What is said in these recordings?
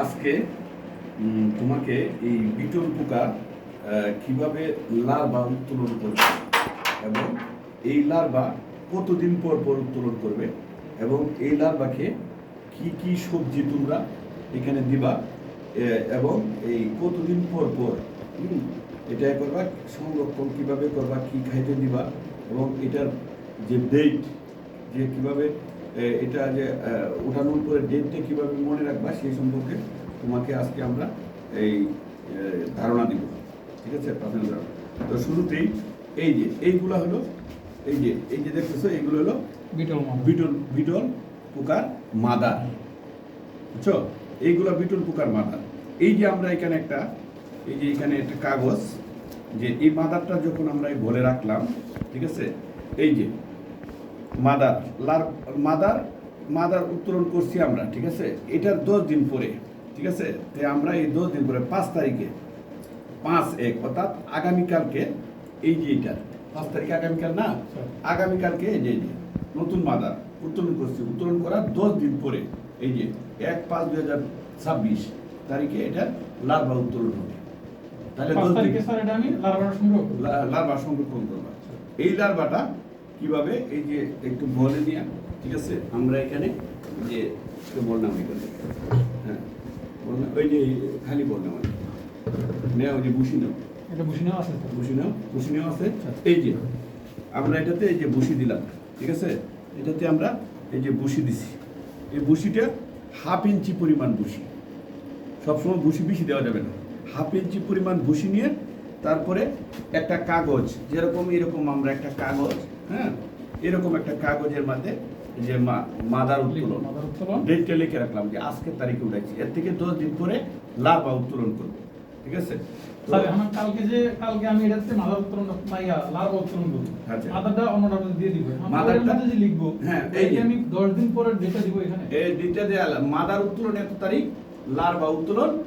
আজকে তোমাকে এই বিটল পোকা কীভাবে লার্ভা উত্তোলন করবে এবং এই লার্ভা কতদিন পর পর উত্তোলন করবে এবং এই লার্ভাকে কি কি সবজি তোমরা এখানে দিবা এবং এই কতদিন পর পর এটা করবা, সংরক্ষণ কীভাবে করবা, কি খাইতে দিবা, এবং এটার যে ডেট যে কীভাবে এটা যে আহ, ওঠানোর পরে ডেটটা কীভাবে মনে রাখবা সেই সম্পর্কে তোমাকে আজকে আমরা এই ধারণা দিব। ঠিক আছে প্রাথমিক ধারণা। তো শুরুতেই এই যে এইগুলো হলো এই যে এই যে দেখতেছো এইগুলো হলো বিটল বিটল বিটল পোকার মাদার। বুঝছ? এইগুলো বিটল পোকার মাদার। এই যে আমরা এখানে একটা এই যে এখানে একটা কাগজ যে এই মাদারটা যখন আমরা এই ঘরে রাখলাম ঠিক আছে? এই যে মাদার লার মাদার মাদার উত্তোলন করছি আমরা ঠিক আছে? এটার দশ দিন পরে ঠিক আছে? তো আমরা এই দশ দিন পরে পাঁচ তারিখে পাঁচ এক অর্থাৎ আগামীকালকে এই যে এটা পাঁচ তারিখে আগামীকাল না? আগামীকালকে এই যে নতুন মাদার উত্তোলন করছি। উত্তোলন করার দশ দিন পরে এই যে এক পাঁচ দুই হাজার ছাব্বিশ তারিখে এটা লার্ভা উত্তোলন হবে। তাহলে লার্ভা সংরক্ষণ করবা। এই লার্ভাটা কীভাবে? এই যে একটু বলে নিয়ে ঠিক আছে? আমরা এখানে যে একটু বললাম এখানে হ্যাঁ। বললাম ওই যে খালি বললাম আর নেওয়া ওই যে বুসি নাও। এটা বসে নেওয়া আছে বুসি নাও বুসি নেওয়া আছে। এই যে আমরা এটাতে এই যে বুসি দিলাম ঠিক আছে? এটাতে আমরা এই যে বুসি দিছি। এই বুসিটা হাফ ইঞ্চি পরিমাণ বুসি। সবসময় ভুসি বেশি দেওয়া যাবে না। হাফ ইঞ্চি পরিমাণ ভুসি নিয়ে তারপরে একটা কাগজ যেরকম এরকম আমরা একটা কাগজ হ্যাঁ এরকম একটা কাগজের মধ্যে যে মাদার উত্তোলন। ডেটটা লিখে রাখলাম যে আজকের তারিখে উঠাইছি। এর থেকে দশ দিন পরে লার্ভা উত্তোলন করব। ঠিক আছে? তো স্যার আমার কালকে যে কালকে আমি এটাতে মাদার উত্তোলন করব। আচ্ছা। মাদারটা অন্যটা দিয়ে দিব। মাদারটা- যে লিখব হ্যাঁ, এই। আমি দশ দিন পরে দিব এখানে? এই ডেটটা দেওয়া মাদার উত্তোলন এত তারিখ লার্ভা উত্তোলন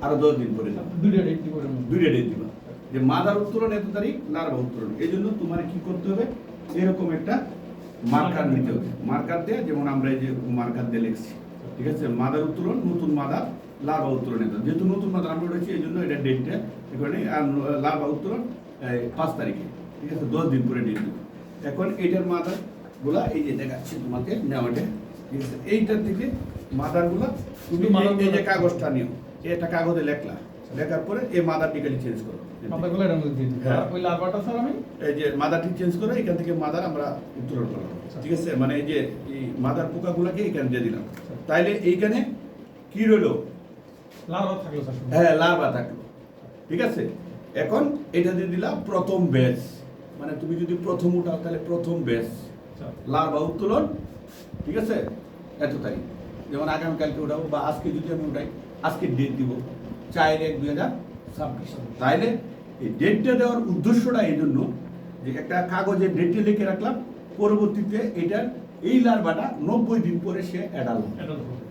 আরও দশ দিন পরে ডেট দিব। দুইটা ডেট দিবা। যে মাদার উত্তোলন এত তারিখ লার্ভা উত্তোলন। এই জন্য তোমার কি করতে হবে? এরকম একটা মার্কার নিতে হবে। মার্কার দিয়ে যেমন আমরা এই যে মার্কার দিয়ে লিখছি ঠিক আছে? মাদার উত্তোলন নতুন মাদার লার্ভা উত্তোলন এটা যেহেতু নতুন মাদার আমরা রয়েছি এই জন্য এটা ডেটটা এখানে আর লার্ভা উত্তোলন পাঁচ তারিখে ঠিক আছে? দশ দিন পরে ডেট দেবো। এখন এইটার মাদারগুলা এই যে দেখাচ্ছি তোমাকে নেওয়াটা ঠিক আছে? এইটার থেকে মাদারগুলা তুমি এই- যে কাগজটা নিও এটা কাগজে লেখলা। লেখার পরে এই মাদার টিকালি চেঞ্জ করো। এর মধ্যে হ্যাঁ। ওই লার্ভাটা স্যার আমি? এই যে মাদারটি চেঞ্জ করে এখান থেকে মাদার আমরা উত্তোলন করলাম। ঠিক আছে? মানে এই যে এই মাদার পোকাগুলোকে এখানে দিয়ে দিলাম। তাইলে এইখানে কি রইল? লার্ভা থাকল স্যার হ্যাঁ লার্ভা থাকল। ঠিক আছে? এখন এটা দিয়ে দিলাম প্রথম ব্যাচ মানে তুমি যদি প্রথম উঠাও তাহলে প্রথম ব্যাচ আচ্ছা। লার্ভা উত্তোলন। ঠিক আছে? এত তারিখ যেমন আগামীকালকে উঠাবো বা আজকে যদি আমি উঠাই আজকে ডেট দিব। চার এক দুই হাজার ছাব্বিশ তাইলে এই ডেটটা দেওয়ার উদ্দেশ্যটা এই জন্য যে একটা কাগজে ডেটে লিখে রাখলাম পরবর্তীতে এটার এই লার্ভাটা নব্বই দিন পরে সে অ্যাডাল্ট হবে।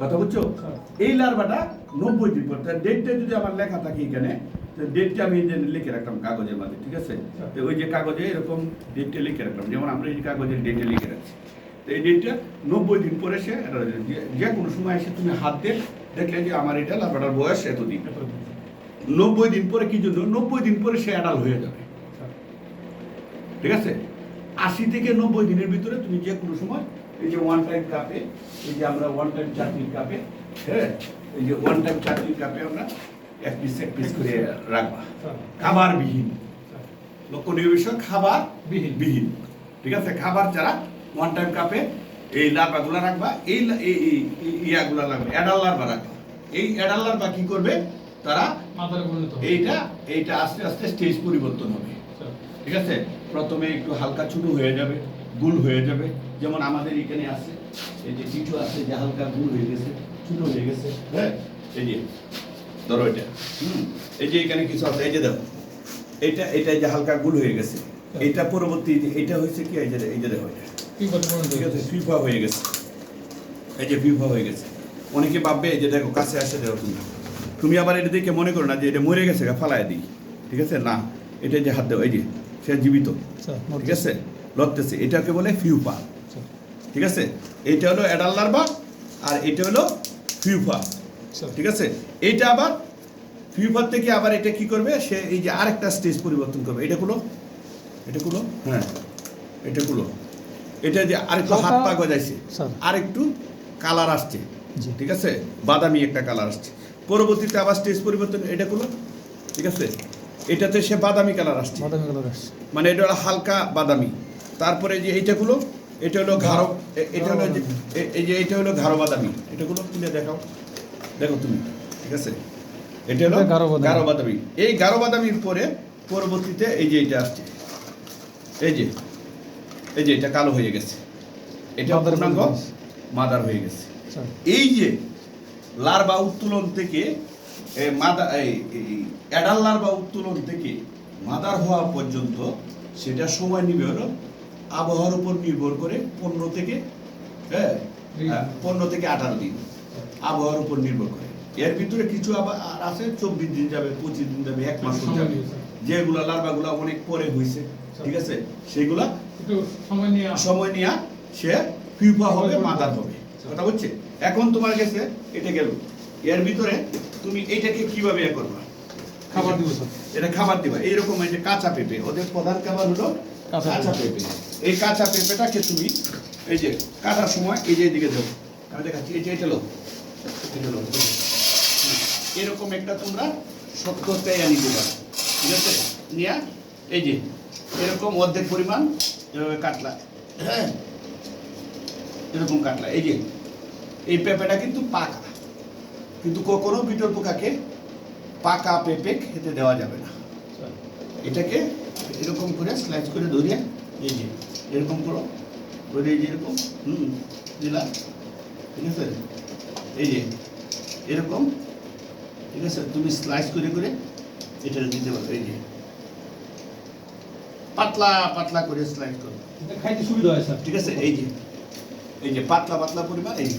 কথা বুঝছ? হ্যাঁ। এই লার্ভাটা নব্বই দিন পর তার ডেটটা যদি আমার লেখা থাকে এখানে তো ডেটটা আমি যে লিখে রাখলাম কাগজের মধ্যে ঠিক আছে? তো ওই যে কাগজে এরকম ডেটটা লিখে রাখলাম যেমন আমরা এই কাগজের ডেটে লিখে রাখছি। এই ডেটটা নব্বই দিন পরে সে। যে- কোনো সময় এসে তুমি হাত দিয়ে দেখলে যে আমার এটা বয়স এতদিন নব্বই দিন পরে কি জন্য নব্বই দিন পরে সে অ্যাডাল হয়ে যাবে। ঠিক আছে আশি থেকে নব্বই দিনের ভিতরে তুমি যে কোনো সময় এই যে ওয়ান টাইম কাপে এই যে আমরা ওয়ান টাইম চাটনির কাপে হ্যাঁ এই যে ওয়ান টাইম চাটনির কাপে আমরা এক পিস এক পিস করে রাখবা আচ্ছা। খাবার বিহীন আচ্ছা। লক্ষণীয় বিষয় খাবার বিহীন। বিহীন ঠিক আছে খাবার ছাড়া ওয়ান টাইম কাপে এই লার্ভাগুলো রাখবা এই ইয়াগুলো রাখবা অ্যাডাল লার্ভা রাখবা। এই অ্যাডাল লার্ভা কি করবে? তারা। এইটা এইটা আস্তে আস্তে স্টেজ পরিবর্তন হবে। আচ্ছা। ঠিক আছে? প্রথমে একটু হালকা ছোট হয়ে যাবে গুল হয়ে যাবে। যেমন আমাদের এখানে আছে এই যে কিছু আছে যে হালকা গুল হয়ে গেছে ছোট হয়ে গেছে হ্যাঁ? এই যে ধরো এটা হুম? এই যে এখানে কিছু আছে এই যে দেখো এইটা এটা এই যে হালকা গুল হয়ে গেছে এটা পরবর্তী এটা হয়েছে কি? এই যে এই যে দেখো এটা। ঠিক আছে ফিফা হয়ে গেছে। এই যে ফিফা হয়ে গেছে। অনেকে ভাববে যে দেখো কাছে আসে দেখো তুমি। তুমি আবার এটা দেখে মনে করো না যে এটা মরে গেছে গা, ফালায় দিই। ঠিক আছে? না এটা যে হাত দেও এই যে সে জীবিত। আচ্ছা, ঠিক আছে? লড়তেছে। এটাকে বলে ফিউপা আচ্ছা। ঠিক আছে? এইটা হলো অ্যাডাল লার্ভা আর এটা হলো ফিউফা স্যার ঠিক আছে? এইটা আবার ফিউফার থেকে আবার এটা কি করবে? সে এই যে আরেকটা স্টেজ পরিবর্তন করবে। এটা গুলো এটা গুলো হ্যাঁ। এটা গুলো এটা যে আরেকটু হাত পা গজাইছে স্যার। আরেকটু কালার আসছে। ঠিক আছে? বাদামি একটা কালার আসছে। পরবর্তীতে আবার স্টেজ পরিবর্তন এটা গুলো ঠিক আছে? এটাতে সে বাদামি কালার আসছে। বাদামি কালার আসছে। মানে এটা হলো হালকা বাদামি। তারপরে যে এইটা এইটাগুলো এটা হলো ঘাড়ো এটা হলো এই যে এটা হলো ঘাড়ো বাদামি। এটাগুলো তুলে দেখাও। দেখো তুমি ঠিক আছে? এটা হলো বাদামি। গাঢ় বাদামি। এই গাঢ় বাদামির পরে পরবর্তীতে এই যে এটা আসছে। এই যে এই যে এটা কালো হয়ে গেছে। এটা পূর্ণাঙ্গ মাদার হয়ে গেছে। এই যে লার্ভা উত্তোলন থেকে মাদা এই অ্যাডাল লার্ভা উত্তোলন থেকে মাদার হওয়া পর্যন্ত সেটা সময় নিবে হলো আবহাওয়ার উপর নির্ভর করে পনেরো থেকে হ্যাঁ পনেরো থেকে আঠারো দিন আবহাওয়ার উপর নির্ভর করে। এর ভিতরে কিছু আবার আছে চব্বিশ দিন যাবে পঁচিশ দিন যাবে এক মাস যাবে। যেগুলা লার্ভাগুলা অনেক পরে হয়েছে ঠিক আছে? সেগুলা সময় নিয়ে সে ফিউফা হবে মাদার হবে। কথা হচ্ছে এখন তোমার কাছে এটা গেল। এর ভিতরে তুমি এইটাকে কীভাবে ইয়ে করবা? খাবার দিব এটা খাবার দিবা। এইরকম এই যে কাঁচা পেঁপে ওদের প্রধান খাবার হলো কাঁচা পেঁপে। এই কাঁচা পেঁপেটাকে তুমি এই যে কাটার সময় এই যে এদিকে দেবো আমি দেখাচ্ছি এই যে এটা লো। এটা লো। হ্যাঁ, এরকম একটা তোমরা শক্ত নিতে পারো ঠিক আছে? নিয়া এই যে এরকম অর্ধেক পরিমাণ কাটলা হ্যাঁ এরকম কাটলা এই যে, এই পেঁপেটা কিন্তু পাকা। কিন্তু কখনো বিটল পোকাকে পাকা পেঁপে খেতে দেওয়া যাবে না। এটাকে এরকম করে স্লাইস করে ধরিয়ে, এই যে, এরকম করো। ধরে এই যে এরকম, হুম দিলা ঠিক আছে? এই যে, এরকম। ঠিক আছে? তুমি স্লাইস করে করে এটা দিতে পারো, এই যে। পাতলা পাতলা করে স্লাইস করো। এটা খাইতে সুবিধা হয় স্যার। ঠিক আছে? এই যে এই যে পাতলা পাতলা পরিমাণ এই যে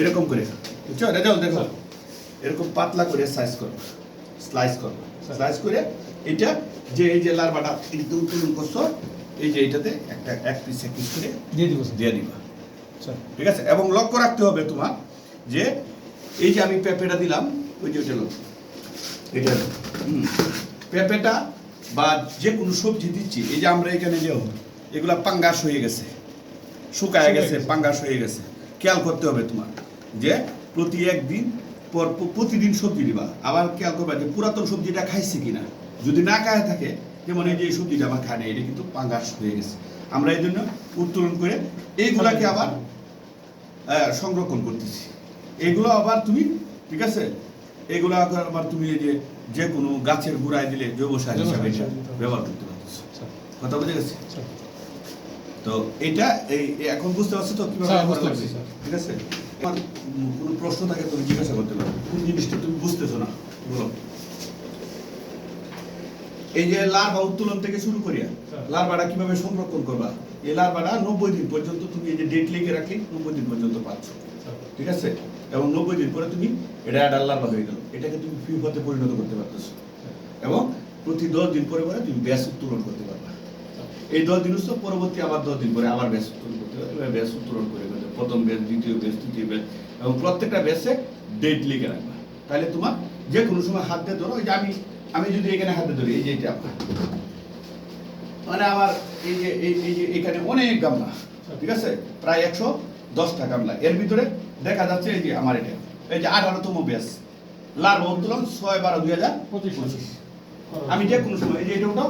এরকম করে বুঝছ রেজাল্ট দেখো। এরকম পাতলা করে সাইজ করো। স্লাইস করো। স্লাইস করে এটা যে এই যে লার্ভাটা একটু উত্তোলন করছ এই যে এটাতে একটা এক পিস এক পিস করে দিয়ে দিব দিয়ে দিবা। স্যার। ঠিক আছে? এবং লক্ষ্য রাখতে হবে তোমার যে এই যে আমি পেঁপেটা দিলাম ওই যে ওইটা লোক এটা হুম। পেঁপেটা বা যে কোনো সবজি দিচ্ছি এই যে আমরা এখানে যে এগুলা পাঙ্গাস হয়ে গেছে শুকায় গেছে। পাঙ্গাস হয়ে গেছে খেয়াল করতে হবে তোমার যে প্রতি একদিন পর প্রতিদিন সবজি দিবা। আবার খেয়াল করবা যে পুরাতন সবজিটা খাইছে কিনা। যদি না খায় থাকে যেমন এই যে এই সবজিটা আমার খায় না এটা কিন্তু পাঙ্গাস হয়ে গেছে। আমরা এই জন্য উত্তোলন করে এইগুলাকে আবার আহ, সংরক্ষণ করতেছি। এগুলো আবার তুমি ঠিক আছে? এগুলো আবার তুমি এই যে যে কোনো গাছের গুড়ায় দিলে জৈব সার হিসাবে। ব্যবহার করতে পারতেছো। স্যার। কথা বুঝে গেছে? তো এটা এই এখন বুঝতে পারছ তো কীভাবে। ঠিক আছে? উম, কোনো প্রশ্ন থাকে তুমি জিজ্ঞাসা করতে পারো। কোন জিনিসটা তুমি বুঝতেছো না? বলো। এই যে লার্ভা উত্তোলন থেকে শুরু করিয়া। লার্ভাটা কীভাবে সংরক্ষণ করবা? এই লার্ভাটা নব্বই দিন পর্যন্ত তুমি এই যে ডেট লিখে রাখলে নব্বই দিন পর্যন্ত পাচ্ছ। ঠিক আছে? এবং নব্বই দিন পরে তুমি এটা অ্যাডাল লার্ভা হয়ে গেল। এটাকে তুমি ফিউফাতে পরিণত করতে পারতেছো। এবং প্রতি দশ দিন পরে পরে তুমি ব্যাস উত্তোলন করতে পারবা। এই দশ দিন হচ্ছে পরবর্তী আবার দশ দিন পরে আবার ব্যাস উত্তোলন করতে এবার ব্যাস উত্তোলন করে হবে। প্রথম ব্যাস, দ্বিতীয় ব্যাস, তৃতীয় ব্যাস এবং প্রত্যেকটা ব্যাসে ডেট লিখে রাখবা। তাহলে তোমার যে কোনো সময় হাত দিয়ে ধরো, ওই যে আমি আমি যদি এখানে হাতে ধরি, এই যে এটা আমার। মানে আমার এই যে এই যে এখানে অনেক গামলা, ঠিক আছে? প্রায় একশো দশটা গামলা এর ভিতরে দেখা যাচ্ছে এই যে আমার এটা। এই যে আঠারোতম ব্যাস। লার্ভ উত্তোলন ছয় বারো দুই হাজার পঁচিশ। পঁচিশ। আমি যে কোনো সময় এই যে এটা উঠাও।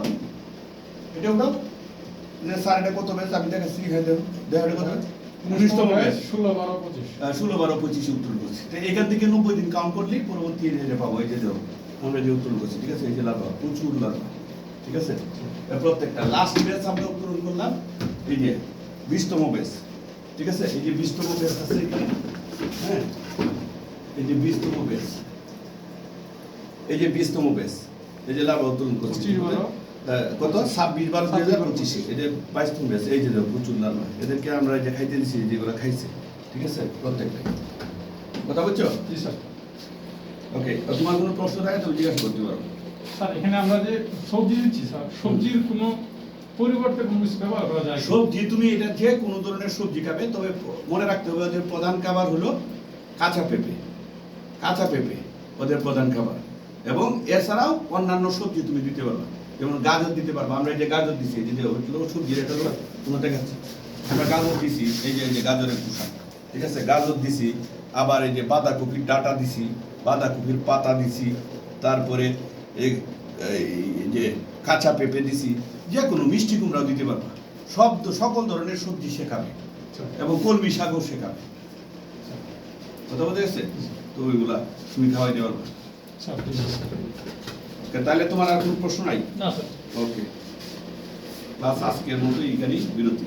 এটা উঠাও। স্যার এটা কত ব্যাস? আমি দেখাচ্ছি হ্যাঁ দেখো। কত উনিশতম ব্যাস। ষোলো বারো পঁচিশ। ষোলো বারো পঁচিশে উত্তোলন করছি। তো এখান থেকে নব্বই দিন কাউন্ট করলেই পরবর্তী এটা পাবো এই যে আমরা যে উত্তোলন করছি ঠিক আছে? এই যে লাভ প্রচুর লাভ ঠিক আছে? প্রত্যেকটা লাস্ট ব্যাচ আমরা উত্তোলন করলাম এই যে বিশতম ব্যাচ ঠিক আছে? এই যে বিশতম ব্যাচ আছে এখানে হ্যাঁ? এই যে বিশতম ব্যাচ এই যে বিশতম এই যে লাভ উত্তোলন করছি। আহ, কত? ছাব্বিশ বারো দুই হাজার পঁচিশে। এদের বাইশতম ব্যাচ এই যে প্রচুর লাভ এদেরকে আমরা এই যে খাইতে যেগুলো খাইছে। ঠিক আছে? প্রত্যেকটা কথা বলছো জি স্যার। ওকে তোমার কোনো প্রশ্ন থাকে তুমি জিজ্ঞাসা করতে পারো। স্যার এখানে আমরা যে সবজি দিচ্ছি স্যার সবজির কোনো সবজি তুমি এটা কোনো ধরনের সবজি খাবে, তবে মনে রাখতে হবে ওদের প্রধান খাবার হলো কাঁচা পেঁপে। কাঁচা পেঁপে ওদের প্রধান খাবার। এবং এছাড়াও অন্যান্য সবজি তুমি দিতে পারবা। যেমন গাজর দিতে পারবা। আমরা যে গাজর দিছি হলো সবজির এটা হলো তোমার দেখাচ্ছি। আমরা গাজর দিছি, এই যে এই যে গাজরের পোশাক ঠিক আছে? গাজর দিছি, আবার এই যে বাঁধাকপির ডাটা দিছি, বাঁধাকপির পাতা দিছি, তারপরে এই এই যে কাঁচা পেঁপে দিছি যে কোনো মিষ্টি কুমড়াও দিতে পারবা। সব তো সকল ধরনের সবজি শেখাবে এবং কলমি শাকও শেখাবে। কথা বলতে গেছে? তো ওইগুলা তুমি খাওয়াই দেওয়ার তাহলে তোমার আর কোনো প্রশ্ন নাই? না স্যার। ওকে ক্লাস আজকের মতো এইখানেই বিরতি।